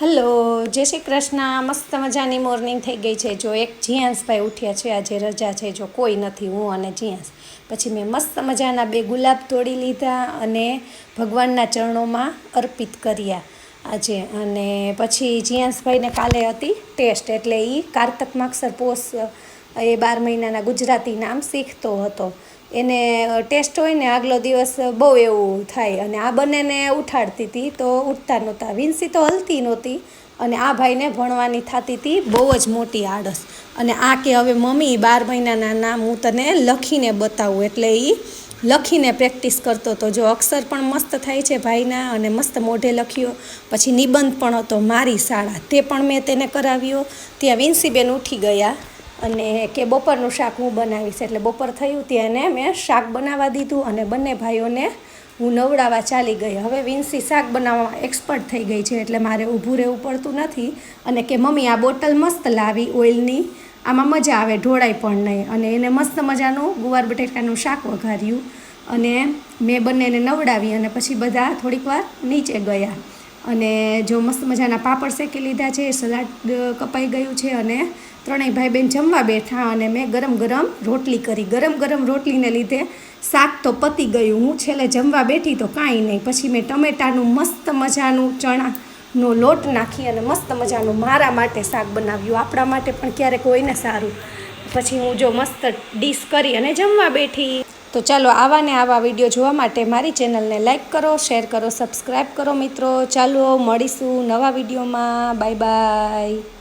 Hello, જય શ્રી કૃષ્ણ. મસ્ત મજાની મોર્નિંગ થઈ ગઈ છે. જો એક જીયાંશભાઈ ઉઠ્યા છે, આજે રજા છે, જો કોઈ નથી, હું અને જીયાંશ. પછી મેં મસ્ત મજાના બે ગુલાબ તોડી લીધા અને ભગવાનના ચરણોમાં અર્પિત કર્યા આજે. અને પછી જીયાંશભાઈને કાલે હતી ટેસ્ટ, એટલે એ કાર્તક માક્ષર પોષ, એ બાર મહિનાના ગુજરાતી નામ શીખતો હતો. એને ટેસ્ટ હોય ને આગલો દિવસ બહુ એવું થાય. અને આ બંનેને ઉઠાડતી હતી તો ઉઠતા નહોતા. વિન્સી તો હલતી નહોતી અને આ ભાઈને ભણવાની થતી હતી બહુ જ મોટી આળસ. અને આ કે હવે મમ્મી બાર મહિનાના નામ હું તને લખીને બતાવું. એટલે એ લખીને પ્રેક્ટિસ કરતો હતો. જો અક્ષર પણ મસ્ત થાય છે ભાઈના અને મસ્ત મોઢે લખ્યો, પછી નિબંધ પણ હતો મારી શાળા. તે પણ મેં તેને કરાવ્યો. ત્યાં વિન્સીબેન ઉઠી ગયા. અને કે બપોરનું શાક હું બનાવીશ. એટલે બપોર થયું ત્યાં એને મેં શાક બનાવવા દીધું અને બંને ભાઈઓને હું નવડાવવા ચાલી ગઈ. હવે વિન્સી શાક બનાવવામાં એક્સપર્ટ થઈ ગઈ છે, એટલે મારે ઊભું રહેવું પડતું નથી. અને કે મમ્મી આ બોટલ મસ્ત લાવી ઓઇલની. આમાં મજા આવે, ઢોળાય પણ નહીં. અને એને મસ્ત મજાનું ગુવાર બટેકાનું શાક વઘાર્યું. અને મેં બંનેને નવડાવી અને પછી બધા થોડીક વાર નીચે ગયા. અને જો મસ્ત મજાના પાપડ શેકી લીધા છે, સલાડ કપાઈ ગયું છે અને ત્રણેય ભાઈ બહેન જમવા બેઠા અને મેં ગરમ ગરમ રોટલી કરી. ગરમ ગરમ રોટલીને લીધે શાક તો પતી ગયું. હું છેલ્લે જમવા બેઠી તો કાંઈ નહીં. પછી મેં ટમેટાનું મસ્ત મજાનું ચણાનો લોટ નાખી અને મસ્ત મજાનું મારા માટે શાક બનાવ્યું. આપણા માટે પણ ક્યારેક હોય ને સારું. પછી હું જો મસ્ત ડીશ કરી અને જમવા બેઠી. તો ચાલો આવા ને આવા વીડિયો જોવા માટે મારી ચેનલને લાઇક કરો, શેર કરો સબસ્ક્રાઈબ કરો મિત્રો. ચાલો મળીશું નવા વિડીયોમાં. Bye bye.